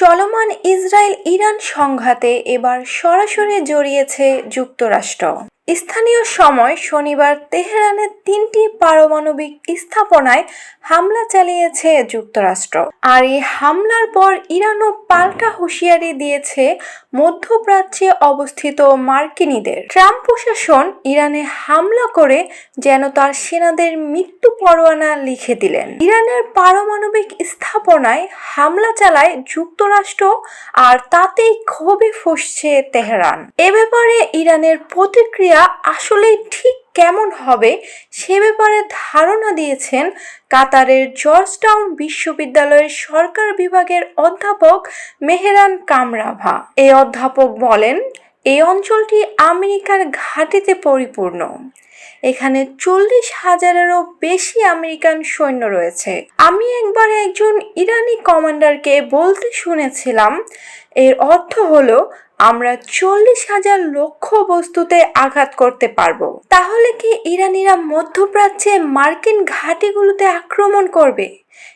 চলমান Israel Iran সংঘাতে এবার সরাসরি জড়িয়েছে যুক্তরাষ্ট্র। স্থানীয় সময় শনিবার তেহরানের তিনটি পারমাণবিক স্থাপনায় হামলা চালিয়েছে যুক্তরাষ্ট্র। আর এই হামলার পর ইরানও পাল্টা হুঁশিয়ারি দিয়েছে মধ্যপ্রাচ্যে অবস্থিত মার্কিনীদের। ট্রাম্প প্রশাসন ইরানে হামলা করে যেন তার সেনাদের মৃত্যু পরোয়ানা লিখে দিলেন। ইরানের পারমাণবিক স্থাপনায় হামলা চালায় যুক্তরাষ্ট্র আর তাতেই ক্ষোভে ফুসছে তেহরান। এ ব্যাপারে ইরানের প্রতিক্রিয়া আসলেই ঠিক কেমন হবে সে ব্যাপারে ধারণা দিয়েছেন কাতারের জর্জটাউন বিশ্ববিদ্যালয়ের সরকার বিভাগের অধ্যাপক মেহেরান কামরাভা। এই অধ্যাপক বলেন এই অঞ্চলটি আমেরিকার ঘাঁটিতে পরিপূর্ণ। এখানে চল্লিশ হাজারেরও বেশি আমেরিকান সৈন্য রয়েছে। আমি একবার একজন ইরানি কমান্ডারকে বলতে শুনেছিলাম, এর অর্থ হলো, আমরা চল্লিশ হাজার লক্ষ্য বস্তুতে আঘাত করতে পারব। তাহলে কি ইরানিরা মধ্যপ্রাচ্যে মার্কিন ঘাঁটিগুলোতে আক্রমণ করবে?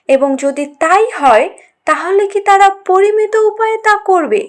এবং যদি তাই হয় তাহলে কি তারা পরিমিত উপায়ে তা করবে?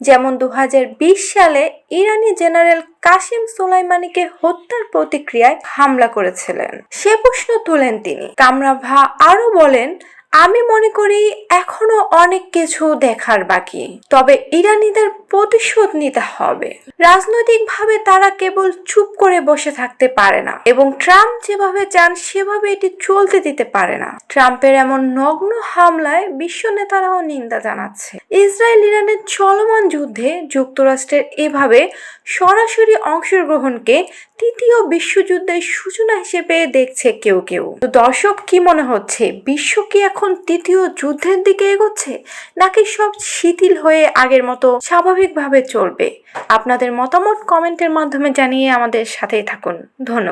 যেমন দু হাজার বিশ সালে ইরানি জেনারেল কাসিম সোলাইমানিকে হত্যার প্রতিক্রিয়ায় হামলা করেছিলেন। সে প্রশ্ন তোলেন তিনি। কামরাভা আরও বলেন আমি মনে করি এখনও অনেক কিছু দেখার বাকি। তবে ইরানিদের প্রতিশোধ নিতে হবে। রাজনৈতিকভাবে তারা কেবল চুপ করে বসে থাকতে পারে না এবং ট্রাম্প যেভাবে চান সেভাবে এটি চলতে দিতে পারে না। ট্রাম্পের এমন নগ্ন হামলায় বিশ্ব নেতারাও নিন্দা জানাচ্ছে। ইসরায়েল ইরানের চলমান যুদ্ধে যুক্তরাষ্ট্রের এভাবে সরাসরি অংশগ্রহণকে তৃতীয় বিশ্বযুদ্ধের সূচনা হিসেবে দেখছে কেউ কেউ। তো দর্শক, কি মনে হচ্ছে? বিশ্ব কি এখন তৃতীয় যুদ্ধের দিকে এগোচ্ছে, নাকি সব শিথিল হয়ে আগের মতো স্বাভাবিকভাবে চলবে? আপনাদের মতামত কমেন্টের মাধ্যমে জানিয়ে আমাদের সাথেই থাকুন। ধন্যবাদ।